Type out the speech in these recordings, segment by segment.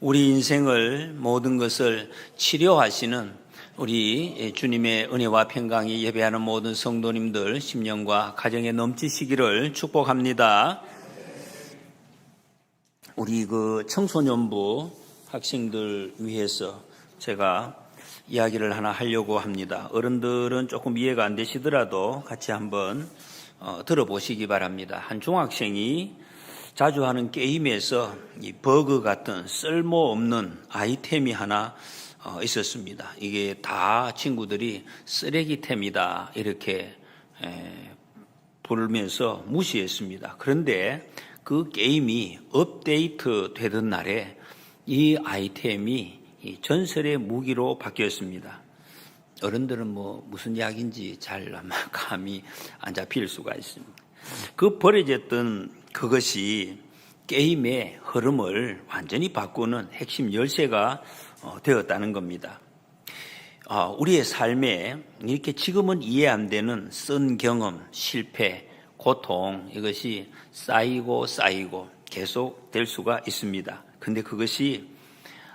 우리 인생을 모든 것을 치료하시는 우리 주님의 은혜와 평강이 예배하는 모든 성도님들 심령과 가정에 넘치시기를 축복합니다. 우리 그 청소년부 학생들 위해서 제가 이야기를 하나 하려고 합니다. 어른들은 조금 이해가 안 되시더라도 같이 한번 어, 들어보시기 바랍니다. 한 중학생이 자주 하는 게임에서 이 버그 같은 쓸모없는 아이템이 하나 어, 있었습니다. 이게 다 친구들이 쓰레기템이다 이렇게 에, 부르면서 무시했습니다. 그런데 그 게임이 업데이트 되던 날에 이 아이템이 이 전설의 무기로 바뀌었습니다. 어른들은 뭐 무슨 이야기인지 잘 아마 감이 안 잡힐 수가 있습니다. 그 버려졌던 그것이 게임의 흐름을 완전히 바꾸는 핵심 열쇠가 어, 되었다는 겁니다. 어, 우리의 삶에 이렇게 지금은 이해 안 되는 쓴 경험, 실패, 고통 이것이 쌓이고 쌓이고 계속 될 수가 있습니다. 근데 그것이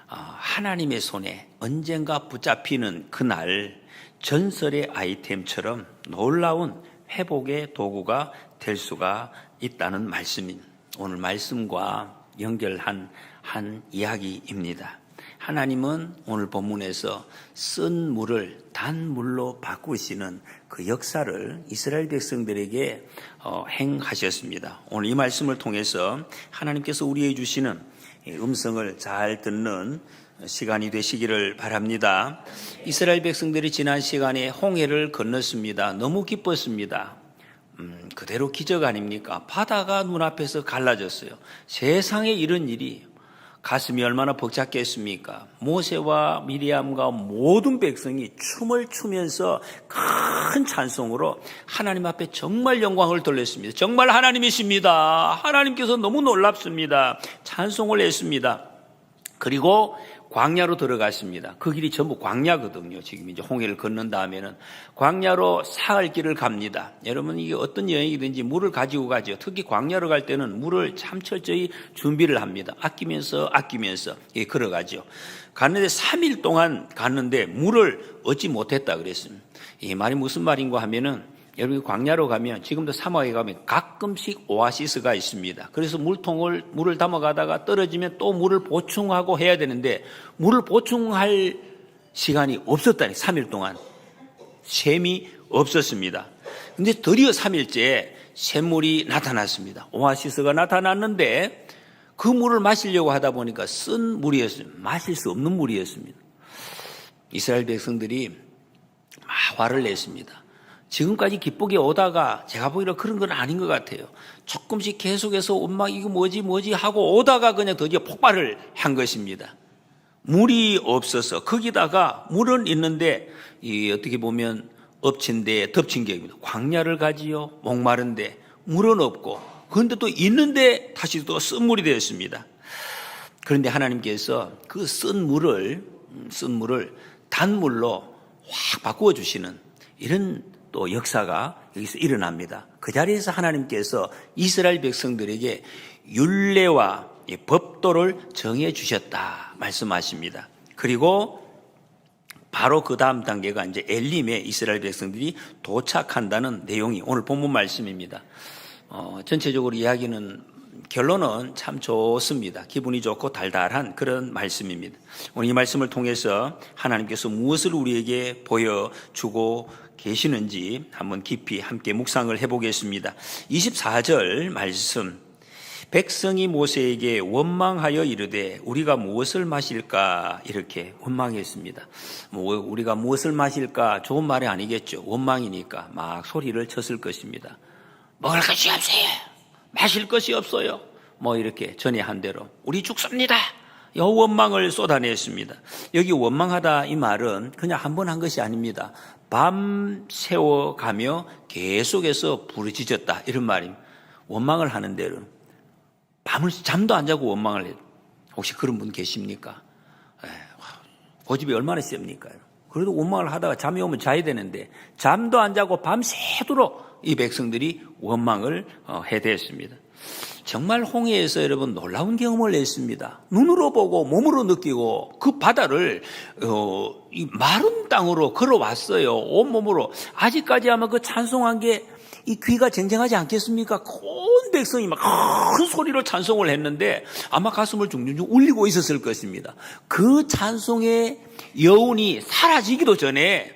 어, 하나님의 손에 언젠가 붙잡히는 그날 전설의 아이템처럼 놀라운 회복의 도구가 될 수가 있다는 말씀인 오늘 말씀과 연결한 한 이야기입니다. 하나님은 오늘 본문에서 쓴 물을 단물로 바꾸시는 그 역사를 이스라엘 백성들에게 어, 행하셨습니다. 오늘 이 말씀을 통해서 하나님께서 우리에게 주시는 음성을 잘 듣는 시간이 되시기를 바랍니다. 이스라엘 백성들이 지난 시간에 홍해를 건넜습니다. 너무 기뻤습니다. 음, 그대로 기적 아닙니까? 바다가 눈앞에서 갈라졌어요. 세상에 이런 일이 가슴이 얼마나 벅찼겠습니까? 모세와 미리암과 모든 백성이 춤을 추면서 큰 찬송으로 하나님 앞에 정말 영광을 돌렸습니다. 정말 하나님이십니다. 하나님께서 너무 놀랍습니다. 찬송을 했습니다. 그리고 광야로 들어갔습니다. 그 길이 전부 광야거든요. 지금 이제 홍해를 건넌 다음에는 광야로 사흘 길을 갑니다. 여러분 이게 어떤 여행이든지 물을 가지고 가죠. 특히 광야로 갈 때는 물을 참 철저히 준비를 합니다. 아끼면서 아끼면서 예, 걸어가죠. 갔는데 3일 동안 갔는데 물을 얻지 못했다 그랬습니다. 이 말이 무슨 말인가 하면은 여러분 광야로 가면 지금도 사막에 가면 가끔씩 오아시스가 있습니다. 그래서 물통을 물을 담아가다가 떨어지면 또 물을 보충하고 해야 되는데 물을 보충할 시간이 없었다니 3일 동안 샘이 없었습니다. 근데 드디어 3일째 샘물이 나타났습니다. 오아시스가 나타났는데 그 물을 마시려고 하다 보니까 쓴 물이었습니다. 마실 수 없는 물이었습니다. 이스라엘 백성들이 화를 냈습니다. 지금까지 기쁘게 오다가 제가 보기로 그런 건 아닌 것 같아요. 조금씩 계속해서 엄마 이거 뭐지 뭐지 하고 오다가 그냥 드디어 폭발을 한 것입니다. 물이 없어서 거기다가 물은 있는데 이 어떻게 보면 엎친 데 덮친 격입니다. 광야를 가지요 목마른데 물은 없고 그런데 또 있는데 다시 또 쓴 물이 되었습니다. 그런데 하나님께서 그 쓴 물을 쓴 물을 단물로 확 바꾸어 주시는 이런 또 역사가 여기서 일어납니다. 그 자리에서 하나님께서 이스라엘 백성들에게 율례와 법도를 정해 주셨다 말씀하십니다. 그리고 바로 그 다음 단계가 이제 엘림에 이스라엘 백성들이 도착한다는 내용이 오늘 본문 말씀입니다. 어, 전체적으로 이야기는 결론은 참 좋습니다. 기분이 좋고 달달한 그런 말씀입니다. 오늘 이 말씀을 통해서 하나님께서 무엇을 우리에게 보여주고 계시는지 한번 깊이 함께 묵상을 해보겠습니다. 24절 말씀. 백성이 모세에게 원망하여 이르되 우리가 무엇을 마실까 이렇게 원망했습니다. 뭐 우리가 무엇을 마실까 좋은 말이 아니겠죠. 원망이니까 막 소리를 쳤을 것입니다. 먹을 것이 없어요. 마실 것이 없어요. 뭐 이렇게 전에 한 대로 우리 죽습니다. 여 원망을 쏟아냈습니다. 여기 원망하다 이 말은 그냥 한번한 것이 아닙니다. 밤 새워가며 계속해서 부르짖었다 이런 말입니다. 원망을 하는 데는 밤을 잠도 안 자고 원망을 해요. 혹시 그런 분 계십니까? 에이, 고집이 얼마나 셉니까? 그래도 원망을 하다가 잠이 오면 자야 되는데 잠도 안 자고 밤새도록 이 백성들이 원망을 어, 해대했습니다. 정말 홍해에서 여러분 놀라운 경험을 했습니다. 눈으로 보고 몸으로 느끼고 그 바다를 어, 이 마른 땅으로 걸어왔어요. 온 몸으로 아직까지 아마 그 찬송한 게 이 귀가 쟁쟁하지 않겠습니까? 온 백성이 막 큰 소리로 찬송을 했는데 아마 가슴을 중중중 울리고 있었을 것입니다. 그 찬송의 여운이 사라지기도 전에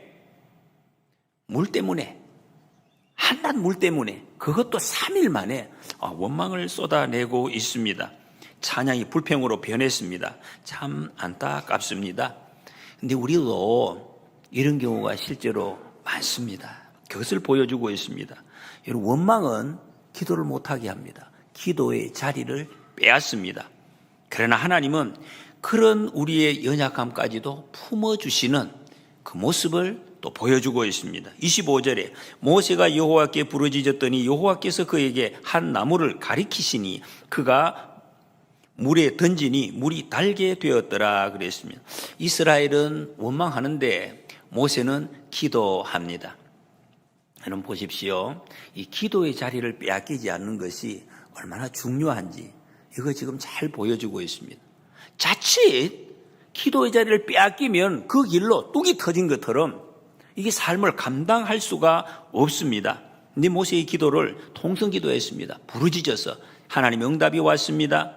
물 때문에 한낱 물 때문에 그것도 3일 만에 아, 원망을 쏟아내고 있습니다. 찬양이 불평으로 변했습니다. 참 안타깝습니다. 근데 우리도 이런 경우가 실제로 많습니다. 그것을 보여주고 있습니다. 여러분, 원망은 기도를 못하게 합니다. 기도의 자리를 빼앗습니다. 그러나 하나님은 그런 우리의 연약함까지도 품어주시는 그 모습을 또 보여주고 있습니다. 25절에 모세가 여호와께 부르짖었더니 여호와께서 그에게 한 나무를 가리키시니 그가 물에 던지니 물이 달게 되었더라 그랬습니다. 이스라엘은 원망하는데 모세는 기도합니다. 여러분 보십시오. 이 기도의 자리를 빼앗기지 않는 것이 얼마나 중요한지 이거 지금 잘 보여주고 있습니다. 자칫 기도의 자리를 빼앗기면 그 길로 뚝이 터진 것처럼 이게 삶을 감당할 수가 없습니다. 근데 모세의 기도를 통성 기도했습니다. 부르짖어서 하나님 응답이 왔습니다.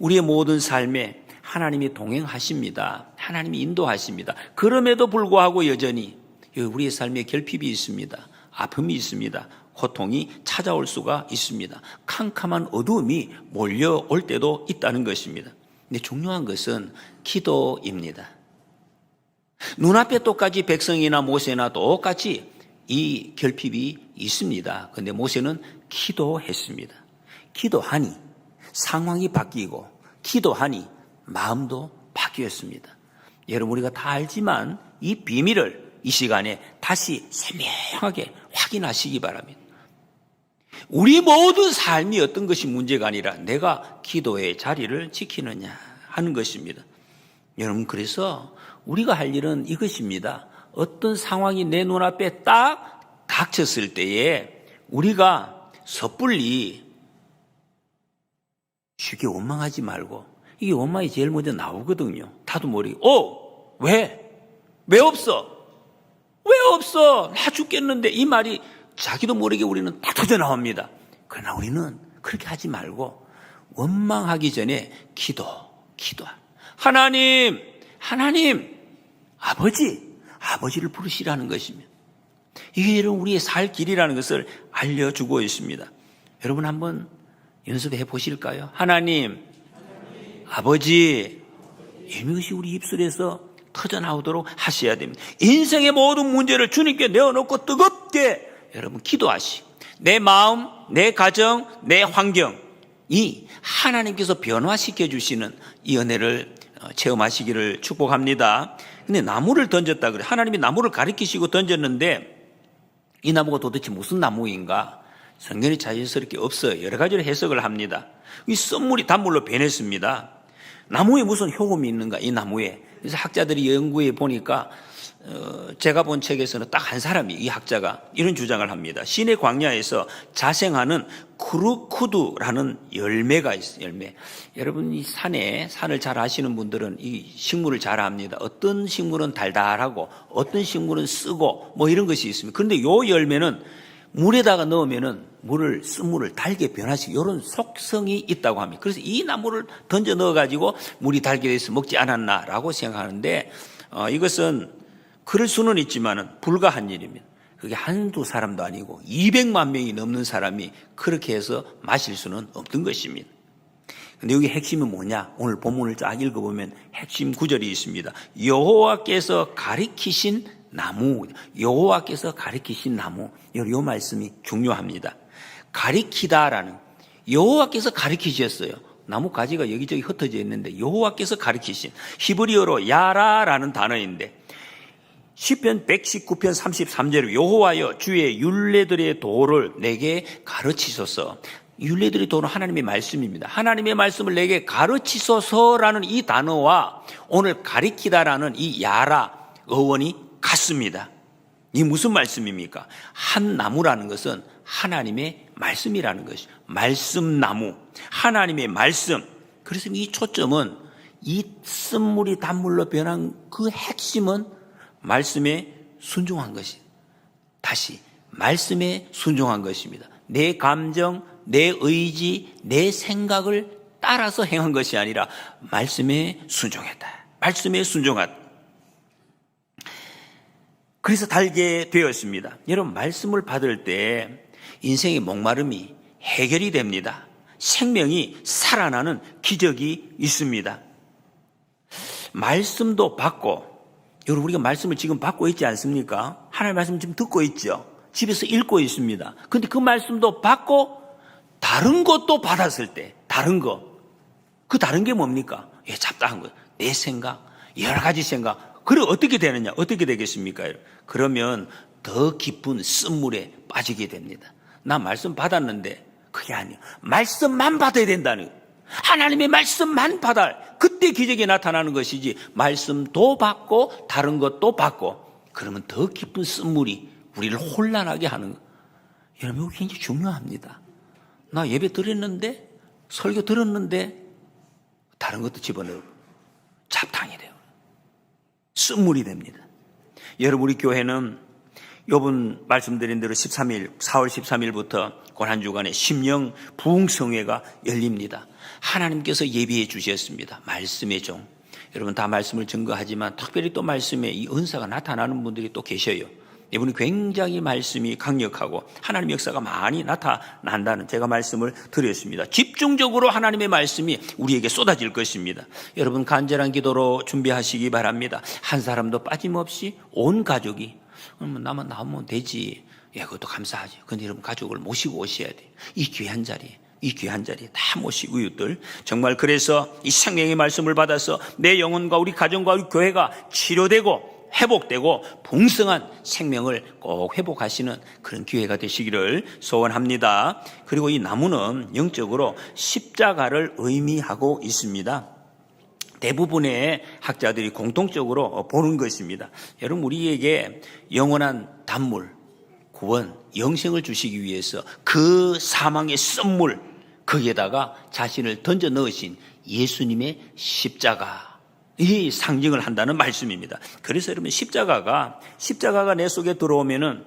우리의 모든 삶에 하나님이 동행하십니다. 하나님이 인도하십니다. 그럼에도 불구하고 여전히 우리의 삶에 결핍이 있습니다. 아픔이 있습니다. 고통이 찾아올 수가 있습니다. 캄캄한 어두움이 몰려올 때도 있다는 것입니다. 근데 중요한 것은 기도입니다. 눈앞에 똑같이 백성이나 모세나 똑같이 이 결핍이 있습니다. 근데 모세는 기도했습니다. 기도하니 상황이 바뀌고 기도하니 마음도 바뀌었습니다. 여러분 우리가 다 알지만 이 비밀을 이 시간에 다시 선명하게 확인하시기 바랍니다. 우리 모든 삶이 어떤 것이 문제가 아니라 내가 기도의 자리를 지키느냐 하는 것입니다. 여러분 그래서 우리가 할 일은 이것입니다. 어떤 상황이 내 눈앞에 딱 닥쳤을 때에 우리가 섣불리 쉽게 원망하지 말고 이게 원망이 제일 먼저 나오거든요. 다도 모르게 어 왜? 왜 없어? 왜 없어? 나 죽겠는데 이 말이 자기도 모르게 우리는 딱 터져 나옵니다. 그러나 우리는 그렇게 하지 말고 원망하기 전에 기도, 기도. 하나님, 하나님, 아버지, 아버지를 부르시라는 것입니다. 이게 여러분 우리의 살 길이라는 것을 알려주고 있습니다. 여러분 한번 연습해 보실까요? 하나님, 아버지, 이것이 우리 입술에서 터져 나오도록 하셔야 됩니다. 인생의 모든 문제를 주님께 내어놓고 뜨겁게 여러분 기도하시. 내 마음, 내 가정, 내 환경, 이 하나님께서 변화시켜 주시는 이 은혜를 어, 체험하시기를 축복합니다. 근데 나무를 던졌다 그래. 하나님이 나무를 가리키시고 던졌는데 이 나무가 도대체 무슨 나무인가? 성경이 자연스럽게 없어요. 여러 가지로 해석을 합니다. 이 썬물이 단물로 변했습니다. 나무에 무슨 효험이 있는가? 이 나무에. 그래서 학자들이 연구해 보니까 어, 제가 본 책에서는 딱 한 사람이 이 학자가 이런 주장을 합니다. 시내 광야에서 자생하는 쿠르쿠두라는 열매가 있어요. 열매. 여러분 이 산에 산을 잘 아시는 분들은 이 식물을 잘 압니다. 어떤 식물은 달달하고 어떤 식물은 쓰고 뭐 이런 것이 있습니다. 그런데 요 열매는 물에다가 넣으면은 물을 쓴물을 달게 변화시키 이런 속성이 있다고 합니다. 그래서 이 나무를 던져 넣어 가지고 물이 달게 돼서 먹지 않았나라고 생각하는데 어, 이것은 그럴 수는 있지만은 불가한 일입니다. 그게 한두 사람도 아니고 200만 명이 넘는 사람이 그렇게 해서 마실 수는 없던 것입니다. 근데 여기 핵심은 뭐냐? 오늘 본문을 쫙 읽어보면 핵심 구절이 있습니다. 여호와께서 가리키신 나무, 여호와께서 가리키신 나무, 요 말씀이 중요합니다. 가리키다라는 여호와께서 가리키셨어요. 나무 가지가 여기저기 흩어져 있는데 여호와께서 가리키신 히브리어로 야라라는 단어인데 시편 119편 33절에 여호와여 주의 율례들의 도를 내게 가르치소서. 율례들의 도는 하나님의 말씀입니다. 하나님의 말씀을 내게 가르치소서라는 이 단어와 오늘 가리키다라는 이 야라 어원이 같습니다. 이 무슨 말씀입니까? 한 나무라는 것은 하나님의 말씀이라는 것이 말씀나무 하나님의 말씀 그래서 이 초점은 이 쓴물이 단물로 변한 그 핵심은 말씀에 순종한 것이 다시 말씀에 순종한 것입니다. 내 감정, 내 의지, 내 생각을 따라서 행한 것이 아니라 말씀에 순종했다. 말씀에 순종했다. 그래서 달게 되었습니다. 여러분 말씀을 받을 때 인생의 목마름이 해결이 됩니다. 생명이 살아나는 기적이 있습니다. 말씀도 받고 여러분 우리가 말씀을 지금 받고 있지 않습니까? 하나님의 말씀 지금 듣고 있죠. 집에서 읽고 있습니다. 근데 그 말씀도 받고 다른 것도 받았을 때 다른 거. 그 다른 게 뭡니까? 예, 잡다한 거. 내 생각, 여러 가지 생각. 그래 어떻게 되느냐? 어떻게 되겠습니까? 그러면 더 깊은 쓴물에 빠지게 됩니다. 나 말씀 받았는데 그게 아니야. 말씀만 받아야 된다는 거예요. 하나님의 말씀만 받아. 그때 기적이 나타나는 것이지. 말씀도 받고 다른 것도 받고. 그러면 더 깊은 쓴물이 우리를 혼란하게 하는 거. 여러분 이거 굉장히 중요합니다. 나 예배 드렸는데 설교 들었는데 다른 것도 집어넣고 잡탕이 돼요. 쓴물이 됩니다. 여러분 우리 교회는 요번 말씀드린 대로 13일, 4월 13일부터 고난 주간에 심령 부흥성회가 열립니다. 하나님께서 예비해 주셨습니다. 말씀의 종. 여러분 다 말씀을 증거하지만 특별히 또 말씀에 이 은사가 나타나는 분들이 또 계셔요. 이분이 굉장히 말씀이 강력하고 하나님 역사가 많이 나타난다는 제가 말씀을 드렸습니다. 집중적으로 하나님의 말씀이 우리에게 쏟아질 것입니다. 여러분 간절한 기도로 준비하시기 바랍니다. 한 사람도 빠짐없이 온 가족이 그러면 나만 나오면 되지. 예, 그것도 감사하지. 근데 여러분 가족을 모시고 오셔야 돼. 이 귀한 자리에. 이 귀한 자리에 다 모시고 이웃들 정말 그래서 이 생명의 말씀을 받아서 내 영혼과 우리 가정과 우리 교회가 치료되고 회복되고 풍성한 생명을 꼭 회복하시는 그런 기회가 되시기를 소원합니다. 그리고 이 나무는 영적으로 십자가를 의미하고 있습니다. 대부분의 학자들이 공통적으로 보는 것입니다. 여러분 우리에게 영원한 단물, 구원, 영생을 주시기 위해서 그 사망의 썸물 거기에다가 자신을 던져 넣으신 예수님의 십자가 이 상징을 한다는 말씀입니다. 그래서 여러분 십자가가 십자가가 내 속에 들어오면은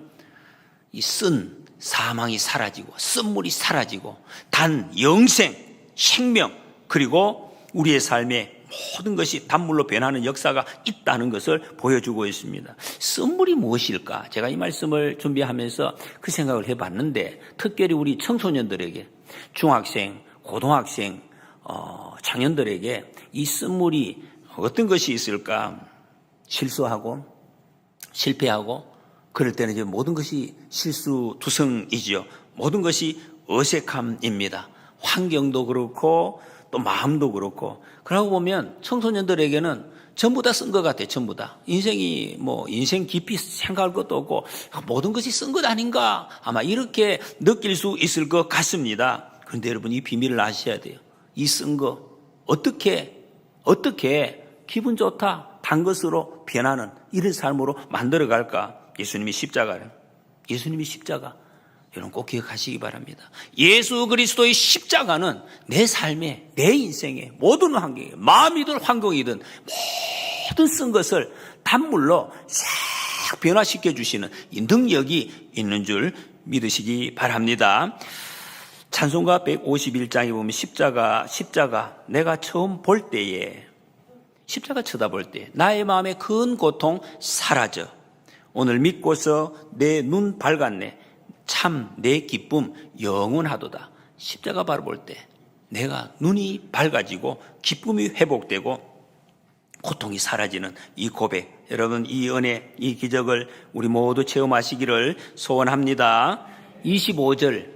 이 쓴 사망이 사라지고 쓴물이 사라지고 단 영생, 생명 그리고 우리의 삶에 모든 것이 단물로 변하는 역사가 있다는 것을 보여주고 있습니다. 쓴물이 무엇일까? 제가 이 말씀을 준비하면서 그 생각을 해봤는데 특별히 우리 청소년들에게 중학생, 고등학생, 어, 청년들에게 이 쓴물이 어떤 것이 있을까? 실수하고 실패하고 그럴 때는 이제 모든 것이 실수 투성이지요. 모든 것이 어색함입니다. 환경도 그렇고 또 마음도 그렇고 그러고 보면 청소년들에게는 전부 다 쓴 것 같아요. 전부 다. 인생이 뭐 인생 깊이 생각할 것도 없고 모든 것이 쓴 것 아닌가 아마 이렇게 느낄 수 있을 것 같습니다. 그런데 여러분 이 비밀을 아셔야 돼요. 이 쓴 거 어떻게 어떻게 기분 좋다 단 것으로 변하는 이런 삶으로 만들어 갈까? 예수님이 십자가를 예수님이 십자가 여러분 꼭 기억하시기 바랍니다. 예수 그리스도의 십자가는 내 삶에, 내 인생에, 모든 환경에, 마음이든 환경이든 모든 쓴 것을 단물로 싹 변화시켜 주시는 이 능력이 있는 줄 믿으시기 바랍니다. 찬송가 151장에 보면 십자가, 십자가, 내가 처음 볼 때에, 십자가 쳐다볼 때, 나의 마음의 큰 고통 사라져. 오늘 믿고서 내 눈 밝았네. 참 내 기쁨 영원하도다. 십자가 바라볼 때 내가 눈이 밝아지고 기쁨이 회복되고 고통이 사라지는 이 고백. 여러분 이 은혜, 이 기적을 우리 모두 체험하시기를 소원합니다. 25절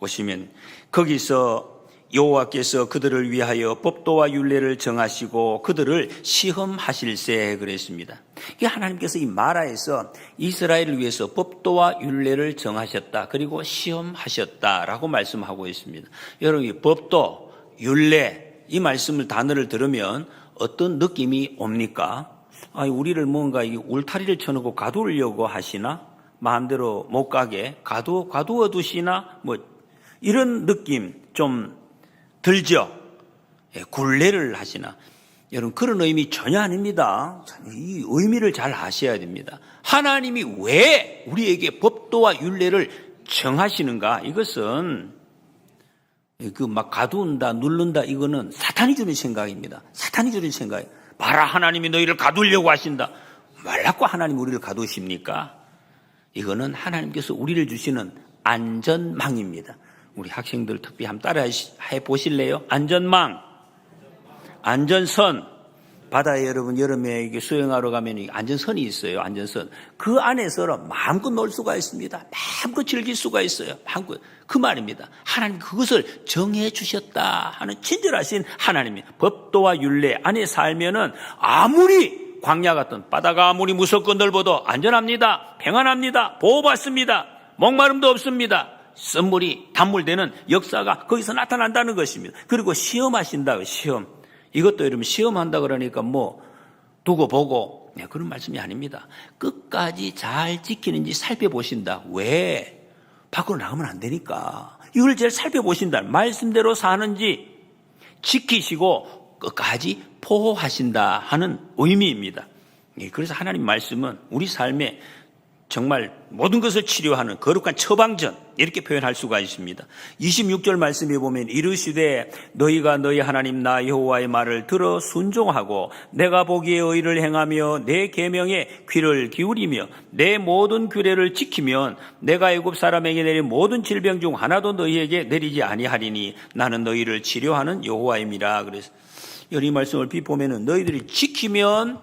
보시면 거기서 여호와께서 그들을 위하여 법도와 율례를 정하시고 그들을 시험하실세 그랬습니다. 이 하나님께서 이 마라에서 이스라엘을 위해서 법도와 율례를 정하셨다. 그리고 시험하셨다라고 말씀하고 있습니다. 여러분 이 법도 율례 이 말씀을 단어를 들으면 어떤 느낌이 옵니까? 아, 우리를 뭔가 이 울타리를 쳐놓고 가두려고 하시나? 마음대로 못 가게 가두 가두어 두시나 뭐 이런 느낌 좀 들죠. 예, 굴레를 하시나 여러분 그런 의미 전혀 아닙니다. 이 의미를 잘 아셔야 됩니다. 하나님이 왜 우리에게 법도와 윤례를 정하시는가? 이것은 그 막 가두운다, 누른다 이거는 사탄이 주는 생각입니다. 사탄이 주는 생각. 봐라 하나님이 너희를 가두려고 하신다. 말라고 하나님 우리를 가두십니까? 이거는 하나님께서 우리를 주시는 안전망입니다. 우리 학생들 특히 한번 따라 해 보실래요? 안전망, 안전선. 바다에 여러분 여름에 이게 수영하러 가면 이 안전선이 있어요. 안전선. 그 안에서 마음껏 놀 수가 있습니다. 마음껏 즐길 수가 있어요. 마음껏. 그 말입니다. 하나님 그것을 정해 주셨다 하는 친절하신 하나님이 법도와 윤례 안에 살면은 아무리 광야 같은 바다가 아무리 무섭고 넓어도 안전합니다. 평안합니다. 보호받습니다. 목마름도 없습니다. 썸물이 단물되는 역사가 거기서 나타난다는 것입니다. 그리고 시험하신다. 시험. 이것도 여러분 시험한다 그러니까 뭐 두고 보고 네, 그런 말씀이 아닙니다. 끝까지 잘 지키는지 살펴보신다. 왜? 밖으로 나가면 안 되니까. 이걸 제일 살펴보신다. 말씀대로 사는지 지키시고 끝까지 보호하신다 하는 의미입니다. 예, 그래서 하나님 말씀은 우리 삶에 정말 모든 것을 치료하는 거룩한 처방전 이렇게 표현할 수가 있습니다. 26절 말씀에 보면 이르시되 너희가 너희 하나님 나 여호와의 말을 들어 순종하고 내가 보기에 의를 행하며 내 계명에 귀를 기울이며 내 모든 규례를 지키면 내가 애굽 사람에게 내린 모든 질병 중 하나도 너희에게 내리지 아니하리니 나는 너희를 치료하는 여호와임이라 그래서 이 말씀을 비보면은 너희들이 지키면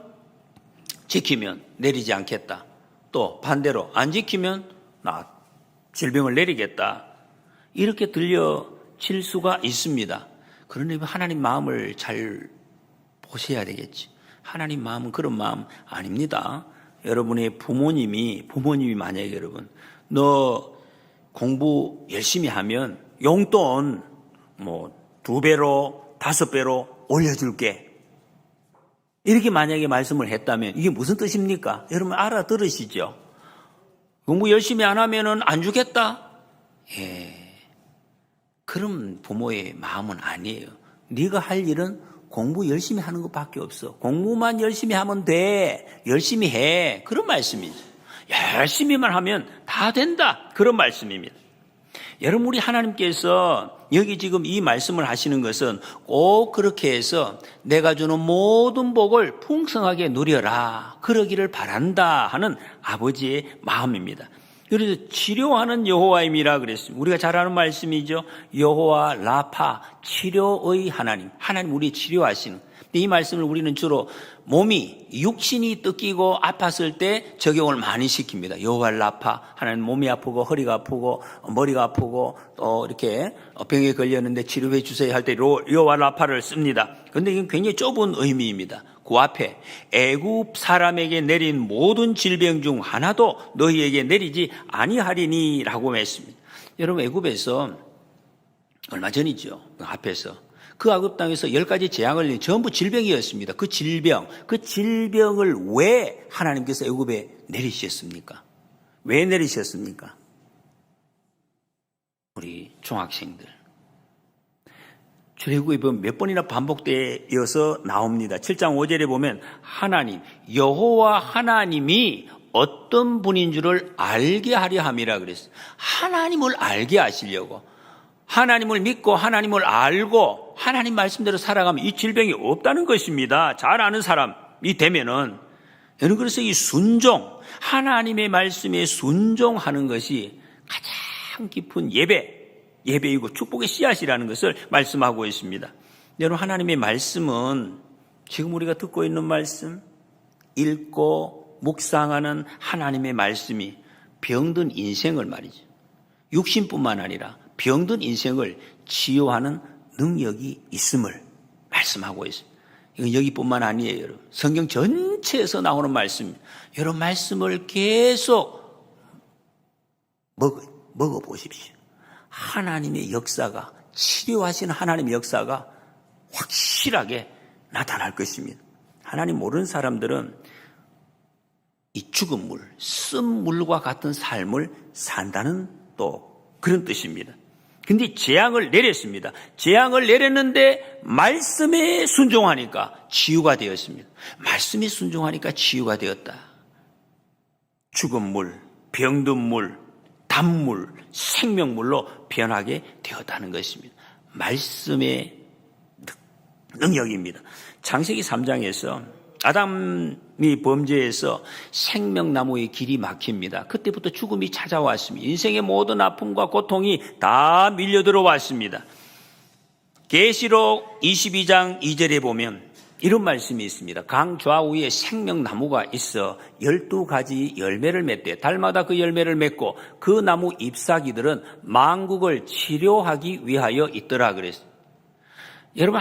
지키면 내리지 않겠다. 또 반대로 안 지키면 나 질병을 내리겠다. 이렇게 들려질 수가 있습니다. 그러니 하나님 마음을 잘 보셔야 되겠지. 하나님 마음은 그런 마음 아닙니다. 여러분의 부모님이, 부모님이 만약에 여러분, 너 공부 열심히 하면 용돈 뭐 두 배로, 다섯 배로 올려줄게. 이렇게 만약에 말씀을 했다면 이게 무슨 뜻입니까? 여러분 알아들으시죠? 공부 열심히 안 하면은 안 주겠다? 예. 그런 부모의 마음은 아니에요. 네가 할 일은 공부 열심히 하는 것밖에 없어. 공부만 열심히 하면 돼. 열심히 해. 그런 말씀이죠. 열심히만 하면 다 된다. 그런 말씀입니다. 여러분 우리 하나님께서 여기 지금 이 말씀을 하시는 것은 꼭 그렇게 해서 내가 주는 모든 복을 풍성하게 누려라 그러기를 바란다 하는 아버지의 마음입니다. 그래서 치료하는 여호와임이라 그랬습니다. 우리가 잘 아는 말씀이죠. 여호와 라파 치료의 하나님. 하나님 우리 치료하시는. 이 말씀을 우리는 주로 몸이 육신이 뜯기고 아팠을 때 적용을 많이 시킵니다. 여호와 라파 하나님 몸이 아프고 허리가 아프고 머리가 아프고 또 이렇게 병에 걸렸는데 치료해 주세요 할 때 여호와 라파를 씁니다. 그런데 이건 굉장히 좁은 의미입니다. 그 앞에 애굽 사람에게 내린 모든 질병 중 하나도 너희에게 내리지 아니하리니라고 했습니다. 여러분 애굽에서 얼마 전이죠. 그 앞에서 그 아굽 땅에서 열 가지 재앙을 낸 전부 질병이었습니다. 그 질병, 그 질병을 왜 하나님께서 애굽에 내리셨습니까? 왜 내리셨습니까? 우리 중학생들. 출애굽에 보면 몇 번이나 반복되어서 나옵니다. 7장 5절에 보면 하나님, 여호와 하나님이 어떤 분인 줄을 알게 하려 함이라 그랬어요. 하나님을 알게 하시려고. 하나님을 믿고 하나님을 알고 하나님 말씀대로 살아가면 이 질병이 없다는 것입니다. 잘 아는 사람이 되면은 여러분 그래서 이 순종 하나님의 말씀에 순종하는 것이 가장 깊은 예배 예배이고 축복의 씨앗이라는 것을 말씀하고 있습니다. 여러분 하나님의 말씀은 지금 우리가 듣고 있는 말씀 읽고 묵상하는 하나님의 말씀이 병든 인생을 말이죠. 육신뿐만 아니라 병든 인생을 치유하는 능력이 있음을 말씀하고 있습니다. 이건 여기뿐만 아니에요, 여러분. 성경 전체에서 나오는 말씀입니다. 여러분 말씀을 계속 먹어, 먹어 보십시오. 하나님의 역사가 치료하시는 하나님의 역사가 확실하게 나타날 것입니다. 하나님 모르는 사람들은 이 죽은 물, 쓴 물과 같은 삶을 산다는 또 그런 뜻입니다. 근데 재앙을 내렸습니다. 재앙을 내렸는데 말씀에 순종하니까 치유가 되었습니다. 말씀에 순종하니까 치유가 되었다. 죽은 물, 병든 물, 단물, 생명물로 변하게 되었다는 것입니다. 말씀의 능력입니다. 창세기 3장에서 아담 이 범죄해서 생명나무의 길이 막힙니다. 그때부터 죽음이 찾아왔습니다. 인생의 모든 아픔과 고통이 다 밀려 들어왔습니다. 계시록 22장 2절에 보면 이런 말씀이 있습니다. 강 좌우에 생명나무가 있어 12가지 열매를 맺대. 달마다 그 열매를 맺고 그 나무 잎사귀들은 망국을 치료하기 위하여 있더라 그랬어요. 여러분,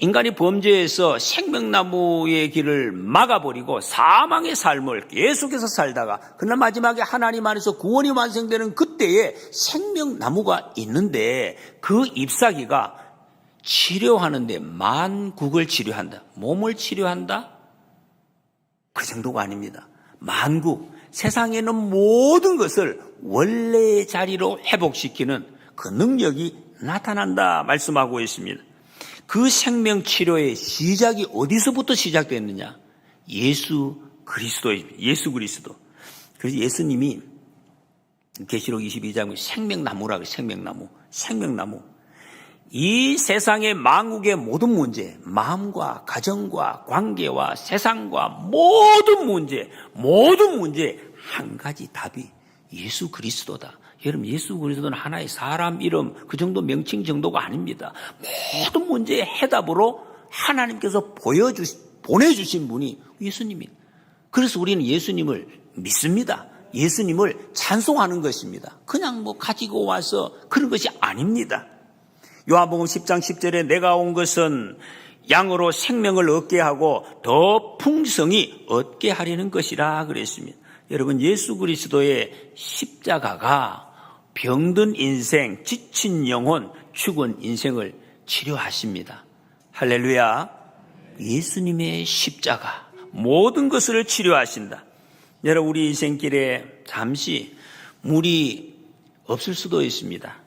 인간이 범죄해서 생명나무의 길을 막아버리고 사망의 삶을 계속해서 살다가, 그러나 마지막에 하나님 안에서 구원이 완성되는 그때에 생명나무가 있는데, 그 잎사귀가 치료하는데 만국을 치료한다. 몸을 치료한다? 그 정도가 아닙니다. 만국, 세상에는 모든 것을 원래의 자리로 회복시키는 그 능력이 나타난다 말씀하고 있습니다. 그 생명 치료의 시작이 어디서부터 시작됐느냐? 예수 그리스도입니다. 예수 그리스도. 그래서 예수님이 계시록 22장에 생명나무라고 생명나무, 생명나무. 이 세상의 망국의 모든 문제, 마음과 가정과 관계와 세상과 모든 문제, 모든 문제 한 가지 답이 예수 그리스도다. 여러분 예수 그리스도는 하나의 사람 이름 그 정도 명칭 정도가 아닙니다. 모든 문제의 해답으로 하나님께서 보여주 보내주신 분이 예수님입니다. 그래서 우리는 예수님을 믿습니다. 예수님을 찬송하는 것입니다. 그냥 뭐 가지고 와서 그런 것이 아닙니다. 요한복음 10장 10절에 내가 온 것은 양으로 생명을 얻게 하고 더 풍성히 얻게 하려는 것이라 그랬습니다. 여러분 예수 그리스도의 십자가가 병든 인생, 지친 영혼, 죽은 인생을 치료하십니다. 할렐루야. 예수님의 십자가 모든 것을 치료하신다. 여러분 우리 인생길에 잠시 물이 없을 수도 있습니다.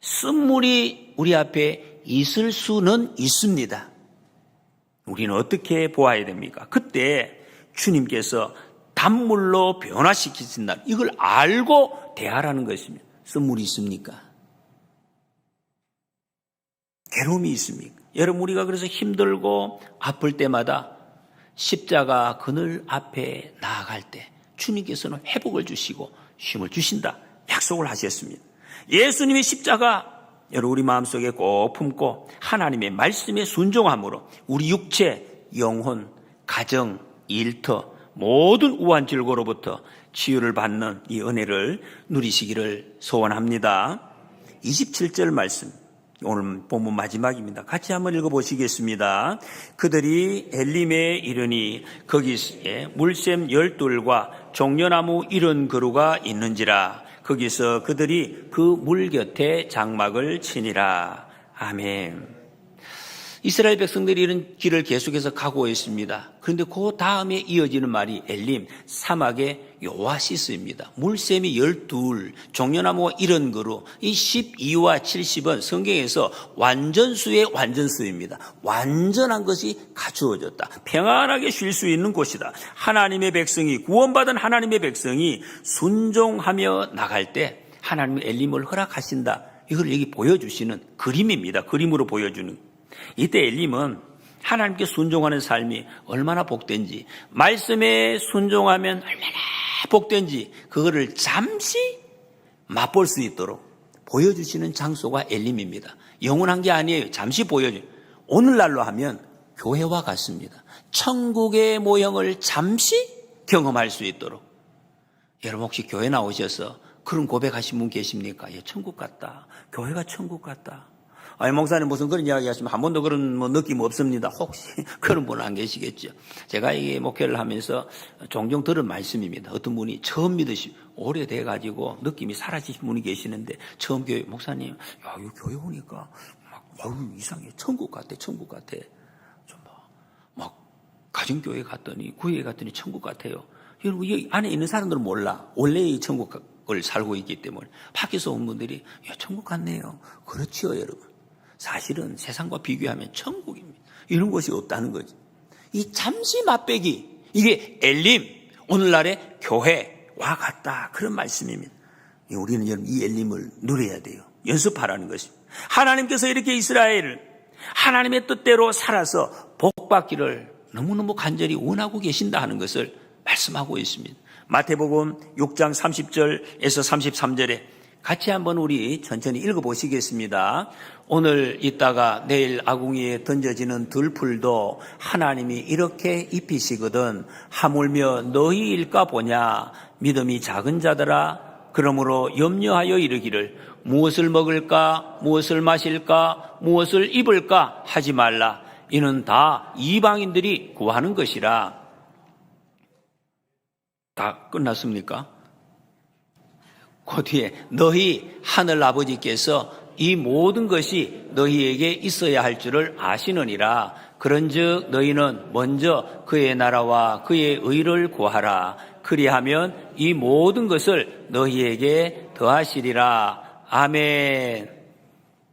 쓴물이 우리 앞에 있을 수는 있습니다. 우리는 어떻게 보아야 됩니까? 그때 주님께서 단물로 변화시키신다. 이걸 알고 대하라는 것입니다. 쓴물이 있습니까? 괴로움이 있습니까? 여러분, 우리가 그래서 힘들고 아플 때마다 십자가 그늘 앞에 나아갈 때 주님께서는 회복을 주시고 힘을 주신다. 약속을 하셨습니다. 예수님의 십자가 여러분 우리 마음속에 꼭 품고 하나님의 말씀에 순종함으로 우리 육체, 영혼, 가정, 일터 모든 우한 질고로부터 치유를 받는 이 은혜를 누리시기를 소원합니다. 27절 말씀 오늘 본문 마지막입니다. 같이 한번 읽어보시겠습니다. 그들이 엘림에 이르니 거기에 물샘 열둘과 종려나무 이런 그루가 있는지라 거기서 그들이 그 물 곁에 장막을 치니라. 아멘. 이스라엘 백성들이 이런 길을 계속해서 가고 있습니다. 그런데 그 다음에 이어지는 말이 엘림, 사막의 요아시스입니다. 물샘이 열둘, 종려나무가 이런 거로 이 12와 70은 성경에서 완전수의 완전수입니다. 완전한 것이 갖추어졌다. 평안하게 쉴 수 있는 곳이다. 하나님의 백성이, 구원받은 하나님의 백성이 순종하며 나갈 때 하나님의 엘림을 허락하신다. 이걸 여기 보여주시는 그림입니다. 그림으로 보여주는. 이때 엘림은 하나님께 순종하는 삶이 얼마나 복된지, 말씀에 순종하면 얼마나 복된지, 그거를 잠시 맛볼 수 있도록 보여주시는 장소가 엘림입니다. 영원한 게 아니에요. 잠시 보여줘. 오늘날로 하면 교회와 같습니다. 천국의 모형을 잠시 경험할 수 있도록. 여러분 혹시 교회 나오셔서 그런 고백하신 분 계십니까? 예, 천국 같다. 교회가 천국 같다. 아니, 목사님 무슨 그런 이야기 하시면 한 번도 그런 뭐 느낌 없습니다. 혹시 그런 분 안 계시겠죠. 제가 이 목회를 하면서 종종 들은 말씀입니다. 어떤 분이 처음 믿으시, 오래돼가지고 느낌이 사라지신 분이 계시는데 처음 교회, 목사님, 야, 이 교회 오니까 막, 어우, 이상해. 천국 같아, 천국 같아. 좀 막, 막, 가정교회 갔더니, 구회 갔더니 천국 같아요. 여러분, 여기 안에 있는 사람들은 몰라. 원래 이 천국을 살고 있기 때문에. 밖에서 온 분들이, 야, 천국 같네요. 그렇지요, 여러분. 사실은 세상과 비교하면 천국입니다. 이런 것이 없다는 거지. 이 잠시 맛배기, 이게 엘림, 오늘날의 교회와 같다. 그런 말씀입니다. 우리는 여러분 이 엘림을 누려야 돼요. 연습하라는 것입니다. 하나님께서 이렇게 이스라엘을 하나님의 뜻대로 살아서 복받기를 너무너무 간절히 원하고 계신다 하는 것을 말씀하고 있습니다. 마태복음 6장 30절에서 33절에 같이 한번 우리 천천히 읽어보시겠습니다. 오늘 있다가 내일 아궁이에 던져지는 들풀도 하나님이 이렇게 입히시거든 하물며 너희일까 보냐? 믿음이 작은 자들아 그러므로 염려하여 이르기를 무엇을 먹을까? 무엇을 마실까? 무엇을 입을까? 하지 말라. 이는 다 이방인들이 구하는 것이라. 다 끝났습니까? 그 뒤에 너희 하늘 아버지께서 이 모든 것이 너희에게 있어야 할 줄을 아시느니라. 그런즉 너희는 먼저 그의 나라와 그의 의를 구하라. 그리하면 이 모든 것을 너희에게 더하시리라. 아멘.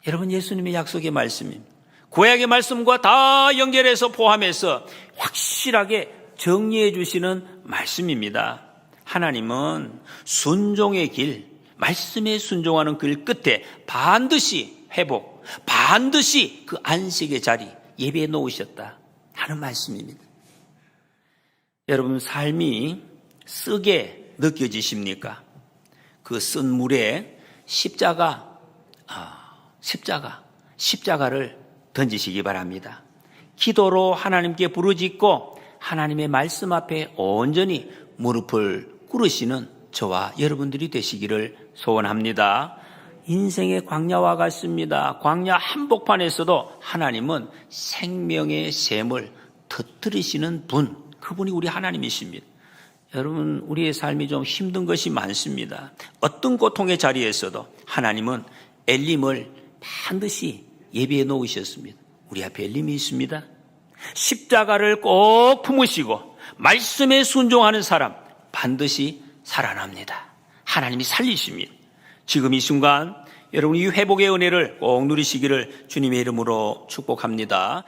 여러분 예수님의 약속의 말씀입니다. 구약의 말씀과 다 연결해서 포함해서 확실하게 정리해 주시는 말씀입니다. 하나님은 순종의 길, 말씀에 순종하는 길 끝에 반드시 회복, 반드시 그 안식의 자리 예배해 놓으셨다 하는 말씀입니다. 여러분 삶이 쓰게 느껴지십니까? 그 쓴 물에 십자가, 아, 십자가, 십자가를 던지시기 바랍니다. 기도로 하나님께 부르짖고 하나님의 말씀 앞에 온전히 무릎을 꿇으시는 저와 여러분들이 되시기를 소원합니다. 인생의 광야와 같습니다. 광야 한복판에서도 하나님은 생명의 샘을 터뜨리시는 분, 그분이 우리 하나님이십니다. 여러분, 우리의 삶이 좀 힘든 것이 많습니다. 어떤 고통의 자리에서도 하나님은 엘림을 반드시 예비해 놓으셨습니다. 우리 앞에 엘림이 있습니다. 십자가를 꼭 품으시고 말씀에 순종하는 사람 반드시 살아납니다. 하나님이 살리십니다. 지금 이 순간 여러분 이 회복의 은혜를 꼭 누리시기를 주님의 이름으로 축복합니다.